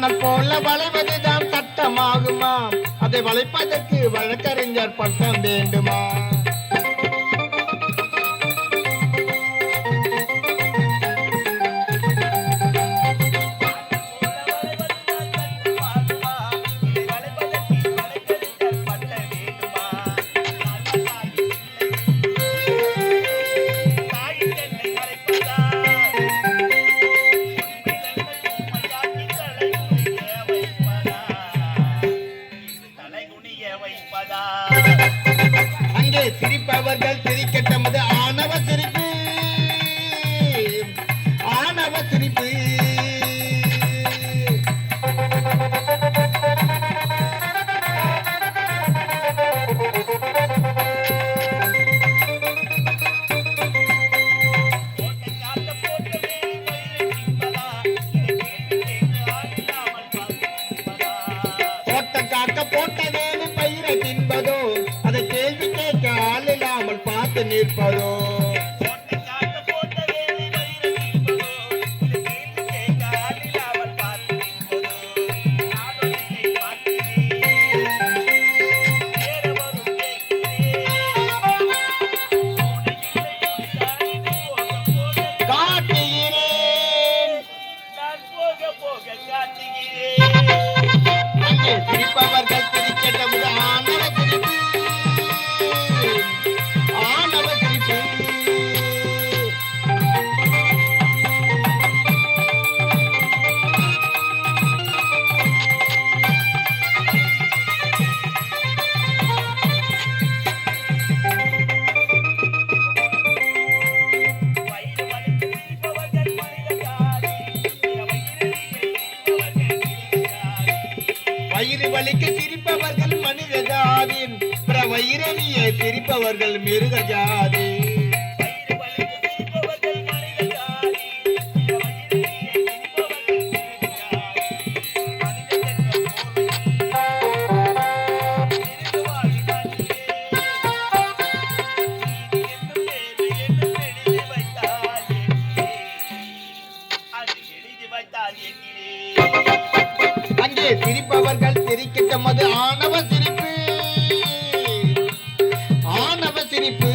வண்ணம் போல வளைவதுதான் சட்டமாகுமாம். அதை வளைப்பதற்கு வழக்கறிஞர் பட்டம் வேண்டுமா பார்த்து வயிறு வலிக்கு சிரிப்பவர்கள் மனித ஜாதி. பிற வயிறறிய சிரிப்பவர்கள் மிருக ஜாதி. அங்கே சிரிப்பவர்கள் சிரிக்கட்டும் அது ஆணவ சிரிப்பு. ஆணவ சிரிப்பு.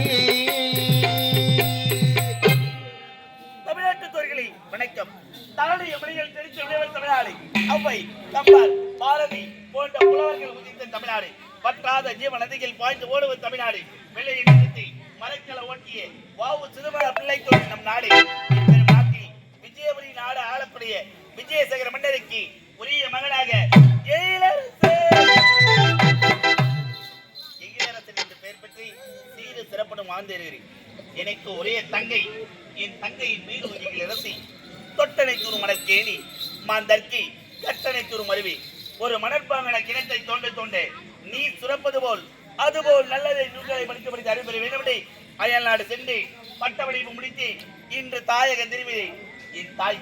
தமிழ்நாட்டுத்தோர்களே வணக்கம். தன்னுடைய மொழிகள் தெரிந்த விளைவர் தமிழ்நாடு. அவ்வை கம்பர் பாரதி போன்ற புலவர்கள் உதித்த தமிழ்நாடு. பற்றாத ஜீவ நதிகள் பாய்ந்து ஓடுவது தமிழ்நாடு. வெள்ளையை நிறுத்தி மலைக்கல ஓட்டிய வாவு சிதம்பர பிள்ளை நம் நாடு. நாட்டில் விஜயபுரி நாடு ஆளக்கூடிய விஜயசேகர மன்னருக்கு உரிய மகனாக எங்கிலரசன் என்று பெயர் பெற்று சீரு சிறப்படும் வாழ்ந்திருக்கிறேன் எனக்கு ஒரே தங்கை என் தங்கையின் மீது உயிர்கள் அரசி தொட்டனை தூரும் மணற்கேணி மாந்தர்க்கி கட்டணை தூரும் அருவி. ஒரு மணற்பாங்கன கிணத்தை தோண்ட தோண்ட நீர் சுரப்பது போல் அதுபோல் நல்லதை நூல்களை படித்து படித்து அறிவுரை வேண்டும்படி அயல் நாடு சென்று பட்டமளிப்பு முடித்து இன்று தாயக திரும்பி என் தாய்